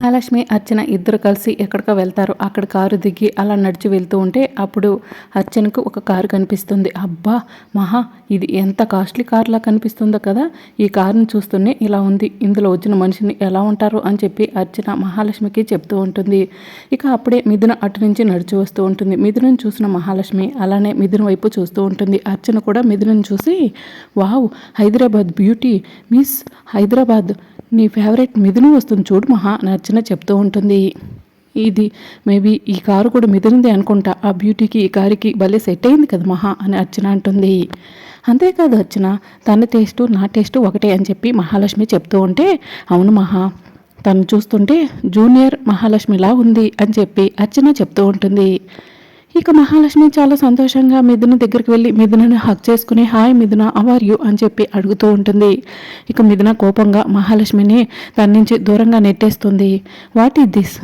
మహాలక్ష్మి అర్చన ఇద్దరు కలిసి ఎక్కడికో వెళ్తారు. అక్కడ కారు దిగి అలా నడిచి వెళ్తూ ఉంటే అప్పుడు అర్చనకు ఒక కారు కనిపిస్తుంది. అబ్బా! మహా! ఇది ఎంత కాస్ట్లీ కార్లా కనిపిస్తుందో కదా! ఈ కారుని చూస్తూనే ఇలా ఉంది. ఇందులో వచ్చిన మనిషిని ఎలా ఉంటారు అని చెప్పి అర్చన మహాలక్ష్మికి చెప్తూ ఉంటుంది. ఇక అప్పుడే మిథున అటు నుంచి నడిచి వస్తూ ఉంటుంది. మిథునను చూసిన మహాలక్ష్మి అలానే మిథున వైపు చూస్తూ ఉంటుంది. అర్చన కూడా మిథునను చూసి wow! Hyderabad beauty! Miss Hyderabad! నీ ఫేవరెట్ మిథును వస్తుంది చూడు మహా! అని అర్చన చెప్తూ ఉంటుంది. ఇది మేబీ ఈ కారు కూడా మిథునుంది అనుకుంటా. ఆ బ్యూటీకి ఈ కారుకి భలే సెట్ అయింది కదా మహా అని అర్చన అంటుంది. అంతేకాదు అర్చన తన టేస్టు నా టేస్టు ఒకటే అని చెప్పి మహాలక్ష్మి చెప్తూ ఉంటే అవును మహా తను చూస్తుంటే జూనియర్ మహాలక్ష్మిలా ఉంది అని చెప్పి అర్చన చెప్తూ ఉంటుంది. ఇక మహాలక్ష్మి చాలా సంతోషంగా మిథున దగ్గరికి వెళ్ళి మిథునను హక్ చేసుకుని హాయ్ మిథున అవర్ యూ అని చెప్పి అడుగుతూ ఉంటుంది. ఇక మిథున కోపంగా మహాలక్ష్మిని తన నుంచి దూరంగా నెట్టేస్తుంది. What is this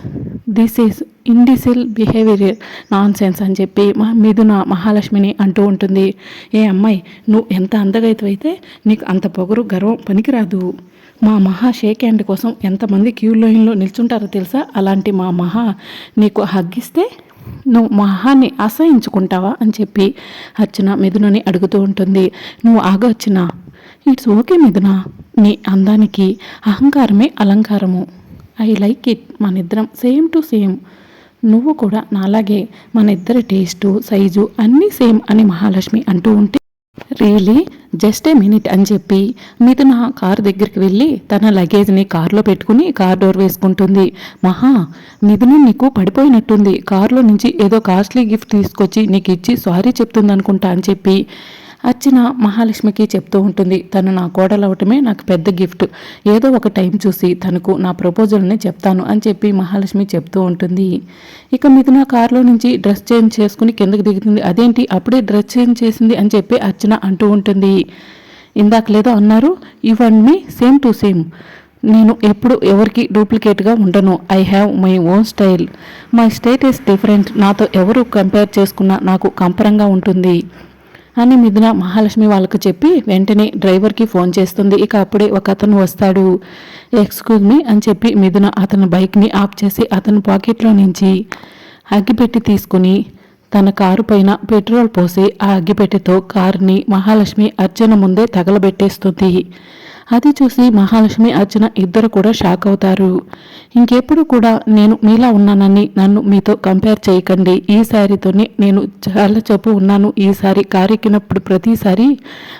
this is indecent behaviour nonsense అని చెప్పి మా మిథున మహాలక్ష్మిని అంటూ ఉంటుంది. ఏ అమ్మాయి నువ్వు ఎంత అందగైతే నీకు అంత పొగరు గర్వం పనికిరాదు. మా మహా షేక్ హ్యాండ్ కోసం ఎంతమంది క్యూ లైన్లో నిల్చుంటారో తెలుసా? అలాంటి మా మహా నీకు హగ్గిస్తే నువ్వు మహాన్ని అసహించుకుంటావా అని చెప్పి అర్చన మిథునని అడుగుతూ ఉంటుంది. నువ్వు ఆగొచ్చిన ఇట్స్ ఓకే మిథున. నీ అందానికి అహంకారమే అలంకారము. I like it. మన ఇద్దరం సేమ్ టు సేమ్. నువ్వు కూడా నాలాగే మన ఇద్దరి టేస్టు సైజు అన్నీ సేమ్ అని మహాలక్ష్మి అంటూ ఉంటే రియలీ జస్ట్ ఏ మినిట్ అని చెప్పి మిథున కారు దగ్గరికి వెళ్ళి తన లగేజ్ని కారులో పెట్టుకుని కార్ డోర్ వేసుకుంటుంది. మహా మిథున నీకు పడిపోయినట్టుంది. కారులో నుంచి ఏదో కాస్ట్లీ గిఫ్ట్ తీసుకొచ్చి నీకు ఇచ్చి సారీ చెప్తుంది అనుకుంటా అని చెప్పి అర్చన మహాలక్ష్మికి చెప్తూ ఉంటుంది తను నా కోడలవటమే నాకు పెద్ద గిఫ్ట్. ఏదో ఒక టైం చూసి తనకు నా ప్రపోజల్ని చెప్తాను అని చెప్పి మహాలక్ష్మి చెప్తూ ఉంటుంది. ఇక మిథున కారులో నుంచి డ్రెస్ చేంజ్ చేసుకుని కిందకి దిగుతుంది. అదేంటి? అప్పుడే డ్రెస్ చేంజ్ చేసింది అని చెప్పి అర్చన అంటూ ఉంటుంది. ఇందాక లేదో అన్నారు ఇవన్నీ సేమ్ టు సేమ్. నేను ఎప్పుడు ఎవరికి డూప్లికేట్గా ఉండను. I have my own style. My state is different. నాతో ఎవరు కంపేర్ చేసుకున్నా నాకు కంపరంగా ఉంటుంది. అని మిథున మహాలక్ష్మి వాళ్ళకు చెప్పి వెంటనే డ్రైవర్కి ఫోన్ చేస్తుంది. ఇక అప్పుడే ఒక అతను వస్తాడు. ఎక్స్క్యూజ్ మీ అని చెప్పి మిథున అతని బైక్ని ఆఫ్ చేసి అతని పాకెట్లో నుంచి అగ్గిపెట్టి తీసుకుని తన కారు పైన పెట్రోల్ పోసి ఆ అగ్గిపెట్టెతో కారుని మహాలక్ష్మి అర్చన ముందే తగలబెట్టేస్తుంది. అది చూసి మహాలక్ష్మి అర్చన ఇద్దరు కూడా షాక్ అవుతారు. ఇంకెప్పుడు కూడా నేను మీలా ఉన్నానని నన్ను మీతో కంపేర్ చేయకండి. ఈ శారీతోనే నేను చాలా చెప్పు ఉన్నాను. ఈ శారీ కారు ఎక్కినప్పుడు ప్రతిసారి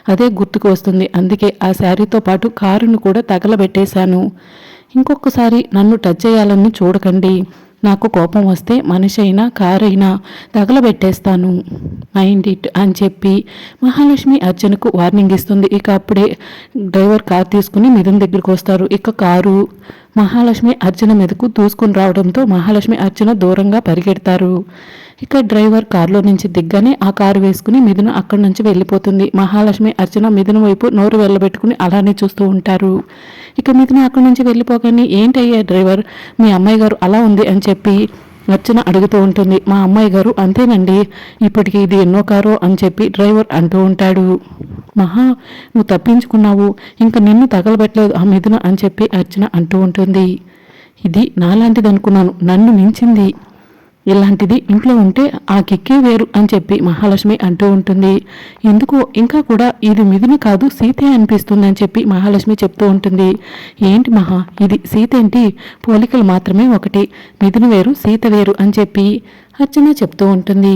అదే గుర్తుకు వస్తుంది. అందుకే ఆ శారీతో పాటు కారును కూడా తగలబెట్టేశాను. ఇంకొకసారి నన్ను టచ్ చేయాలని చూడకండి. నాకు కోపం వస్తే మనిషి అయినా కారైనా తగలబెట్టేస్తాను. మైండ్ ఇట్ అని చెప్పి మహాలక్ష్మి అర్జునకు వార్నింగ్ ఇస్తుంది. ఇక అప్పుడే డ్రైవర్ కార్ తీసుకుని మిథున్ దగ్గరికి వస్తారు. ఇక కారు మహాలక్ష్మి అర్జున మీదకు దూసుకుని రావడంతో మహాలక్ష్మి అర్జున దూరంగా పరిగెడతారు. ఇక డ్రైవర్ కారులో నుంచి దిగ్గానే ఆ కారు వేసుకుని మిథున అక్కడి నుంచి వెళ్ళిపోతుంది. మహాలక్ష్మి అర్జున మిథున వైపు నోరు వెళ్ళబెట్టుకుని అలానే చూస్తూ ఉంటారు. ఇక మిథున అక్కడి నుంచి వెళ్ళిపోగానే ఏంటయ్యా డ్రైవర్ మీ అమ్మాయి గారు అలా ఉంది అని చెప్పి అర్చన అడుగుతూ ఉంటుంది మా అమ్మాయి గారు అంతేనండి ఇప్పటికి ఇది ఎన్నో కారో అని చెప్పి డ్రైవర్ అంటూ ఉంటాడు. మహా నువ్వు తప్పించుకున్నావు ఇంకా నిన్ను తగలబెట్టలేదు ఆ మిథున అని చెప్పి అర్చన అంటూ ఉంటుంది. ఇది నాలాంటిది అనుకున్నాను నన్ను మించింది. ఇలాంటిది ఇంట్లో ఉంటే ఆ కిక్కే వేరు అని చెప్పి మహాలక్ష్మి అంటూ ఉంటుంది. ఎందుకు ఇంకా కూడా ఇది మిథున కాదు సీతే అనిపిస్తుంది అని చెప్పి మహాలక్ష్మి చెప్తూ ఉంటుంది. ఏంటి మహా ఇది సీత ఏంటి పోలికలు మాత్రమే ఒకటి. మిథున వేరు సీత వేరు అని చెప్పి అర్చన చెప్తూ ఉంటుంది.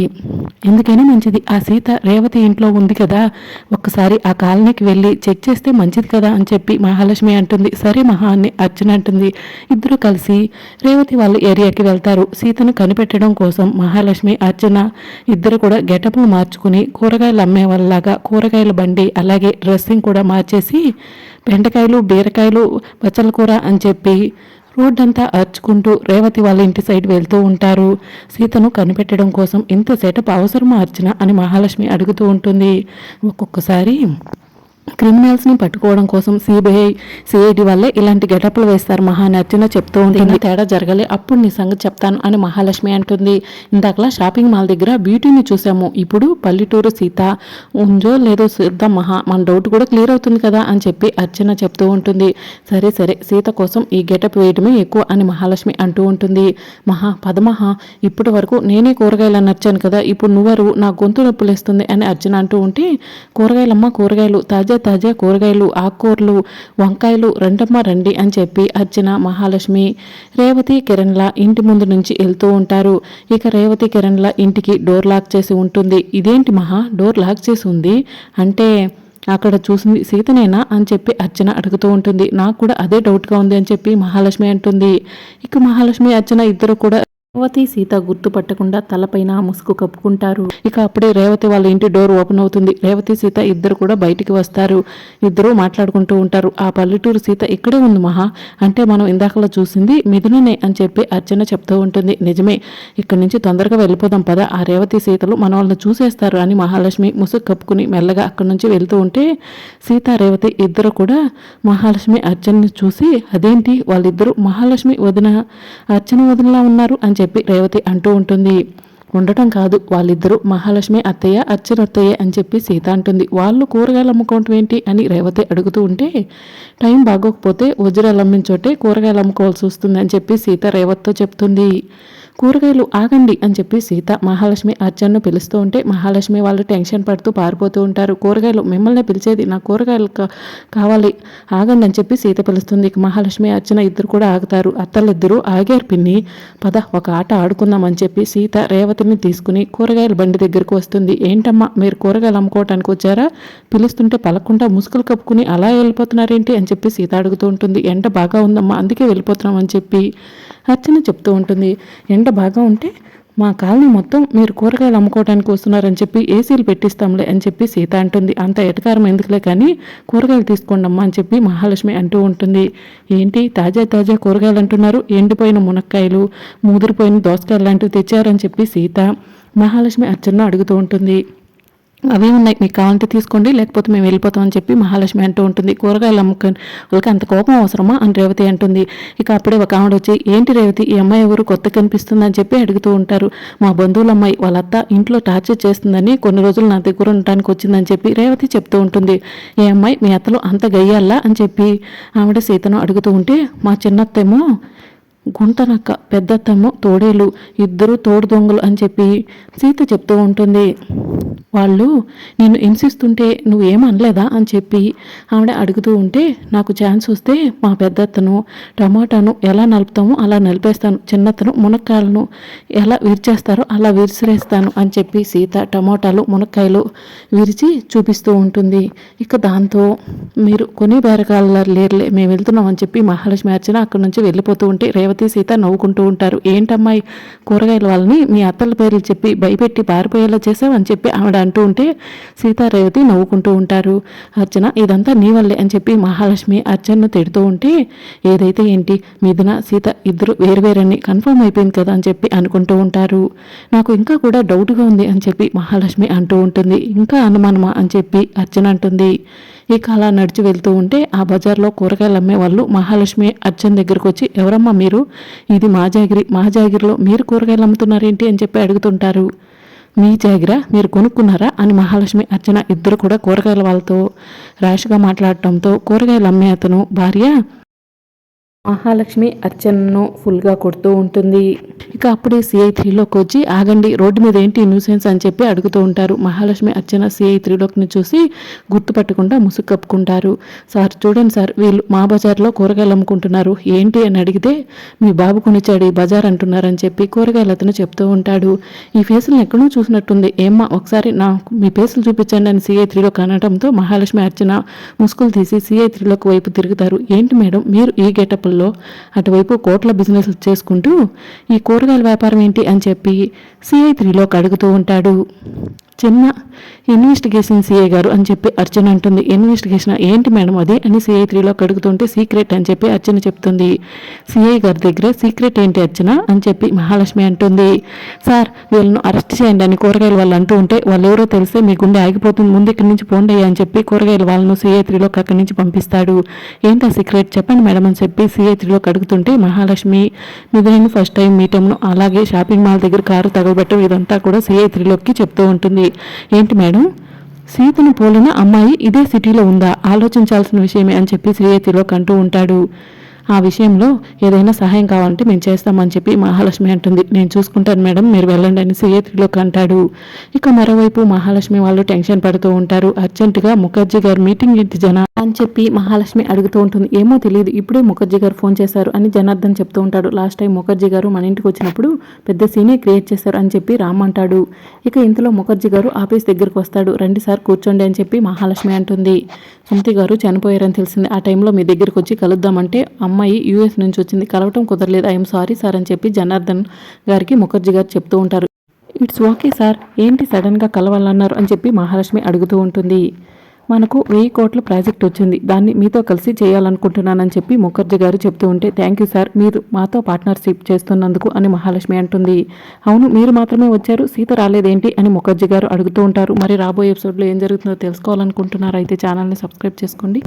ఎందుకైనా మంచిది. ఆ సీత రేవతి ఇంట్లో ఉంది కదా. ఒక్కసారి ఆ కాలనీకి వెళ్ళి చెక్ చేస్తే మంచిది కదా అని చెప్పి మహాలక్ష్మి అంటుంది. సరే మహా అని అర్చన అంటుంది. ఇద్దరు కలిసి రేవతి వాళ్ళ ఏరియాకి వెళ్తారు. సీతను కనిపెట్టడం కోసం మహాలక్ష్మి అర్చన ఇద్దరు కూడా గెటప్లు మార్చుకుని కూరగాయలు అమ్మే వాళ్ళలాగా కూరగాయల బండి అలాగే డ్రెస్సింగ్ కూడా మార్చేసి బెండకాయలు బీరకాయలు పచ్చల కూర అని చెప్పి రోడ్డంతా అర్చుకుంటూ రేవతి వాళ్ళ ఇంటి సైడ్ వెళ్తూ ఉంటారు. సీతను కనిపెట్టడం కోసం ఇంత సెటప్ అవసరమా అర్చన అని మహాలక్ష్మి అడుగుతూ ఉంటుంది. ఒక్కొక్కసారి క్రిమినల్స్ని పట్టుకోవడం కోసం సిబిఐ సిఐడి వల్లే ఇలాంటి గెటప్లు వేస్తారు మహా అని అర్చన చెప్తూ ఉంటుంది. తేడా జరగలే. అప్పుడు నీ సంగతి చెప్తాను అని మహాలక్ష్మి అంటుంది. ఇందాకలా షాపింగ్ మాల్ దగ్గర బ్యూటీని చూసాము ఇప్పుడు పల్లెటూరు సీత ఉంజో లేదో చూద్దాం మహా. మన డౌట్ కూడా క్లియర్ అవుతుంది కదా అని చెప్పి అర్చన చెప్తూ ఉంటుంది. సరే సరే సీత కోసం ఈ గెటప్ వేయడమే ఎక్కువ అని మహాలక్ష్మి అంటూ ఉంటుంది. మహా పదమహా ఇప్పటి వరకు నేనే కూరగాయలు నచ్చాను కదా. ఇప్పుడు నువ్వరు నా గొంతు నొప్పులేస్తుంది అని అర్చన అంటూ ఉంటే కూరగాయలమ్మ కూరగాయలు తాజా తాజా కూరగాయలు ఆకుకూరలు వంకాయలు రండమ్మ రండి అని చెప్పి అర్చన మహాలక్ష్మి రేవతి కిరణ్ల ఇంటి ముందు నుంచి వెళ్తూ ఉంటారు. ఇక రేవతి కిరణ్ల ఇంటికి డోర్ లాక్ చేసి ఉంటుంది. ఇదేంటి మహా? డోర్ లాక్ చేసి ఉంది? అంటే అక్కడ చూసింది సీతనేనా అని చెప్పి అర్చన అడుగుతూ ఉంటుంది. నాకు కూడా అదే డౌట్గా ఉంది అని చెప్పి మహాలక్ష్మి అంటుంది. ఇక మహాలక్ష్మి అర్చన ఇద్దరు కూడా రేవతి సీత గుర్తుపట్టకుండా తలపైన ముసుగు కప్పుకుంటారు. ఇక అప్పుడే రేవతి వాళ్ళ ఇంటి డోర్ ఓపెన్ అవుతుంది. రేవతి సీత ఇద్దరు కూడా బయటికి వస్తారు. ఇద్దరు మాట్లాడుకుంటూ ఉంటారు. ఆ పల్లెటూరు సీత ఇక్కడే ఉంది మహా. అంటే మనం ఇందాకలా చూసింది మిథుననే అని చెప్పి అర్చన చెప్తూ ఉంటుంది. నిజమే. ఇక్కడి నుంచి తొందరగా వెళ్ళిపోదాం పదా. ఆ రేవతి సీతలు మన వాళ్ళని చూసేస్తారు అని మహాలక్ష్మి ముసుగు కప్పుకుని మెల్లగా అక్కడి నుంచి వెళ్తూ ఉంటే సీత రేవతి ఇద్దరు కూడా మహాలక్ష్మి అర్చనని చూసి అదేంటి? వాళ్ళిద్దరూ మహాలక్ష్మి వదిన అర్చన వదినలా ఉన్నారు అని చెప్పి రేవతి అంటూ ఉంటుంది. ఉండటం కాదు వాళ్ళిద్దరూ మహాలక్ష్మి అత్తయ్య అర్చన అని చెప్పి సీత అంటుంది. వాళ్ళు కూరగాయలు అమ్ముకోవటం ఏంటి అని రేవతి అడుగుతూ ఉంటే టైం బాగోకపోతే వజ్రాలు అమ్మించోటే కూరగాయలు అమ్ముకోవాల్సి వస్తుంది అని చెప్పి సీత రేవత్తో చెప్తుంది. కూరగాయలు ఆగండి అని చెప్పి సీత మహాలక్ష్మి అర్జున్ను పిలుస్తూ ఉంటే మహాలక్ష్మి వాళ్ళు టెన్షన్ పడుతూ పారిపోతూ ఉంటారు. కూరగాయలు మిమ్మల్ని పిలిచేది నా కూరగాయలు కావాలి ఆగండి అని చెప్పి సీత పిలుస్తుంది. ఇక మహాలక్ష్మి అర్చన ఇద్దరు కూడా ఆగుతారు. అత్తలిద్దరూ ఆగారు పిన్ని. పద ఒక ఆట ఆడుకుందాం అని చెప్పి సీత రేవతిని తీసుకుని కూరగాయల బండి దగ్గరకు వస్తుంది. ఏంటమ్మా మీరు కూరగాయలు అమ్ముకోవటానికి వచ్చారా? పిలుస్తుంటే పలకుండా ముసుగులు కప్పుకుని అలా వెళ్ళిపోతున్నారేంటి అని చెప్పి సీత అడుగుతూ ఉంటుంది. ఎండ బాగా ఉందమ్మా అందుకే వెళ్ళిపోతున్నాం అని చెప్పి అర్చన చెప్తూ ఉంటుంది. ఎండ బాగా ఉంటే మా కాలనీ మొత్తం మీరు కూరగాయలు అమ్ముకోవడానికి వస్తున్నారని చెప్పి ఏసీలు పెట్టిస్తాంలే అని చెప్పి సీత అంటుంది. అంత ఎటకారం ఎందుకులే కానీ కూరగాయలు తీసుకోండి అమ్మా అని చెప్పి మహాలక్ష్మి అంటూ ఉంటుంది. ఏంటి? తాజా తాజా కూరగాయలు అంటున్నారు. ఎండిపోయిన మునక్కాయలు ముదిరిపోయిన దోసకాయలు లాంటివి తెచ్చారని చెప్పి సీత మహాలక్ష్మి అర్చన అడుగుతూ ఉంటుంది. అవి ఉన్నాయి. మీకు కావాలంటే తీసుకోండి. లేకపోతే మేము వెళ్ళిపోతామని చెప్పి మహాలక్ష్మి అంటూ ఉంటుంది. కూరగాయలు అమ్ముకొని వాళ్ళకి అంత కోపం అవసరమా అని రేవతి అంటుంది. ఇక అప్పుడే ఒక ఆవిడ వచ్చి ఏంటి రేవతి ఈ అమ్మాయి ఎవరు? కొత్త కనిపిస్తుంది? అని చెప్పి అడుగుతూ ఉంటారు. మా బంధువుల అమ్మాయి వాళ్ళ ఇంట్లో టార్చర్ చేస్తుందని కొన్ని రోజులు నా దగ్గర ఉండటానికి వచ్చిందని చెప్పి రేవతి చెప్తూ ఉంటుంది. ఏ అమ్మాయి మీ అత్తలు అంత గయ్యాలా అని చెప్పి ఆవిడ సీతను అడుగుతూ ఉంటే మా చిన్నత్తేమో గుంటనక్క పెద్దత్తమ్మ తోడేలు ఇద్దరు తోడు దొంగలు అని చెప్పి సీత చెప్తూ ఉంటుంది. వాళ్ళు నిన్ను హింసిస్తుంటే నువ్వేం అనలేదా? అని చెప్పి ఆవిడ అడుగుతూ ఉంటే నాకు ఛాన్స్ వస్తే మా పెద్దత్తను టమాటాను ఎలా నలుపుతామో అలా నలిపేస్తాను. చిన్నతను మునక్కాయలను ఎలా విరిచేస్తారో అలా విరిసిరేస్తాను. అని చెప్పి సీత టమాటాలు మునక్కాయలు విరిచి చూపిస్తూ ఉంటుంది. ఇక దాంతో మీరు కొని బేరకాల లేరులే మేము వెళ్తున్నాం అని చెప్పి మహాలక్ష్మి అర్చన అక్కడి నుంచి వెళ్ళిపోతూ ఉంటే రేవతి సీత నవ్వుకుంటూ ఉంటారు. ఏంటమ్మాయి కూరగాయల వాళ్ళని మీ అత్తల పేర్లు చెప్పి భయపెట్టి పారిపోయేలా చేసావు అని చెప్పి ఆవిడ అంటూ ఉంటే సీత రేవతి నవ్వుకుంటూ ఉంటారు. అర్చన ఇదంతా నీ వల్లే అని చెప్పి మహాలక్ష్మి అర్చనను తిడుతూ ఉంటే ఏదైతే ఏంటి? మిథున సీత ఇద్దరు వేరువేరని కన్ఫర్మ్ అయిపోయింది కదా అని చెప్పి అనుకుంటూ ఉంటారు. నాకు ఇంకా కూడా డౌట్గా ఉంది అని చెప్పి మహాలక్ష్మి అంటూ ఉంటుంది. ఇంకా అనుమానమా? అని చెప్పి అర్చన అంటుంది. ఇక అలా నడిచి వెళ్తూ ఉంటే ఆ బజార్లో కూరగాయలు అమ్మే వాళ్ళు మహాలక్ష్మి అర్జున్ దగ్గరకు వచ్చి ఎవరమ్మా మీరు? ఇది మా జాగిరి మా జాగిరిలో మీరు కూరగాయలు అమ్ముతున్నారేంటి? అని చెప్పి అడుగుతుంటారు. మీ జాగిర? మీరు కొనుక్కున్నారా? అని మహాలక్ష్మి అర్చన ఇద్దరు కూడా కూరగాయల వాళ్ళతో ర్యాష్గా మాట్లాడటంతో కూరగాయలు అమ్మే అతను భార్య మహాలక్ష్మి అర్చనను ఫుల్గా కొడుతూ ఉంటుంది. ఇక అప్పుడే సిఐ త్రీలోకి వచ్చి ఆగండి రోడ్డు మీద ఏంటి న్యూసెన్స్ అని చెప్పి అడుగుతూ ఉంటారు. మహాలక్ష్మి అర్చన సిఐ త్రీలోక్ని చూసి గుర్తుపట్టకుండా ముసుగు కప్పుకుంటారు. సార్ చూడండి సార్ వీళ్ళు మా బజార్లో కూరగాయలు అమ్ముకుంటున్నారు. ఏంటి అని అడిగితే మీ బాబు కొనిచ్చాడు ఈ బజార్ అంటున్నారని చెప్పి కూరగాయలు అతను చెప్తూ ఉంటాడు. ఈ ఫేసులను ఎక్కడో చూసినట్టుంది. ఏమ్మా ఒకసారి నా మీ ఫేసులు చూపించండి అని సిఐ త్రీలో కనడంతో మహాలక్ష్మి అర్చన ముసుగులు తీసి సిఐ త్రీలోకి వైపు తిరుగుతారు. ఏంటి మేడం మీరు ఈ గెటప్లో అటువైపు కోట్ల బిజినెస్ చేసుకుంటూ ఈ కూరగాయల వ్యాపారం ఏంటి అని చెప్పి సిఐ త్రీలోకి అడుగుతూ ఉంటాడు. చిన్న ఇన్వెస్టిగేషన్ సిఐ గారు అని చెప్పి అర్చన అంటుంది. ఇన్వెస్టిగేషన్ ఏంటి మేడం అది? అని సిఐ త్రీలో కడుగుతుంటే సీక్రెట్ అని చెప్పి అర్చన చెప్తుంది. సిఐ గారి దగ్గర సీక్రెట్ ఏంటి అర్చన అని చెప్పి మహాలక్ష్మి అంటుంది. సార్ వీళ్ళను అరెస్ట్ చేయండి అని కూరగాయల వాళ్ళు అంటూ ఉంటే వాళ్ళు ఎవరో తెలిస్తే మీ గుండె ఆగిపోతుంది. ముందు ఇక్కడి నుంచి పోండి అని చెప్పి కూరగాయల వాళ్ళను సిఐ త్రీలో అక్కడి నుంచి పంపిస్తాడు. ఏంటా సీక్రెట్ చెప్పండి మేడం అని చెప్పి సిఐ త్రీలో మహాలక్ష్మి మీద ఫస్ట్ టైం మీటంను అలాగే షాపింగ్ మాల్ దగ్గర కారు తగలబెట్టడం ఇదంతా కూడా సిఐ త్రీలోకి చెప్తూ ఉంటుంది. ఏంటి మేడం? సీతను పోలిన అమ్మాయి ఇదే సిటీలో ఉందా? ఆలోచించాల్సిన విషయమే అని చెప్పి శ్రీయతిలో కంటూ ఉంటాడు. ఆ విషయంలో ఏదైనా సహాయం కావాలంటే మేము చేస్తామని చెప్పి మహాలక్ష్మి అంటుంది. నేను చూసుకుంటాను మేడం మీరు వెళ్ళండి అని శ్రీయతిలోకి అంటాడు. ఇక మరోవైపు మహాలక్ష్మి వాళ్ళు టెన్షన్ పడుతూ ఉంటారు. అర్జెంటుగా ముఖర్జీ గారు మీటింగ్ ఏంటి జన? అని చెప్పి మహాలక్ష్మి అడుగుతూ ఉంటుంది. ఏమో తెలియదు ఇప్పుడే ముఖర్జీ గారు ఫోన్ చేశారు అని జనార్దన్ చెప్తూ ఉంటాడు. లాస్ట్ టైం ముఖర్జీ గారు మన ఇంటికి వచ్చినప్పుడు పెద్ద సీనే క్రియేట్ చేశారు అని చెప్పి రామ్ అంటాడు. ఇక ఇంతలో ముఖర్జీ గారు ఆఫీస్ దగ్గరికి వస్తాడు. రండి సార్ కూర్చోండి అని చెప్పి మహాలక్ష్మి అంటుంది. సుమతి గారు చనిపోయారని తెలిసింది. ఆ టైంలో మీ దగ్గరికి వచ్చి కలుద్దామంటే అమ్మాయి యూఎస్ నుంచి వచ్చింది. కలవటం కుదరలేదు. ఐఎమ్ సారీ సార్ అని చెప్పి జనార్దన్ గారికి ముఖర్జీ గారు చెప్తూ ఉంటారు. It's okay sir. ఏంటి సడన్గా కలవాలన్నారు అని చెప్పి మహాలక్ష్మి అడుగుతూ ఉంటుంది. మనకు వెయ్యి కోట్ల ప్రాజెక్ట్ వచ్చింది. దాన్ని మీతో కలిసి చేయాలనుకుంటున్నానని చెప్పి ముఖర్జీ గారు చెప్తూ ఉంటే థ్యాంక్ యూ సార్ మీరు మాతో పార్ట్నర్షిప్ చేస్తున్నందుకు అని మహాలక్ష్మి అంటుంది. అవును మీరు మాత్రమే వచ్చారు సీత రాలేదేంటి? అని ముఖర్జీ గారు అడుగుతూ ఉంటారు. మరి రాబోయే ఎపిసోడ్లో ఏం జరుగుతుందో తెలుసుకోవాలనుకుంటున్నారు? అయితే ఛానల్ని సబ్స్క్రైబ్ చేసుకోండి.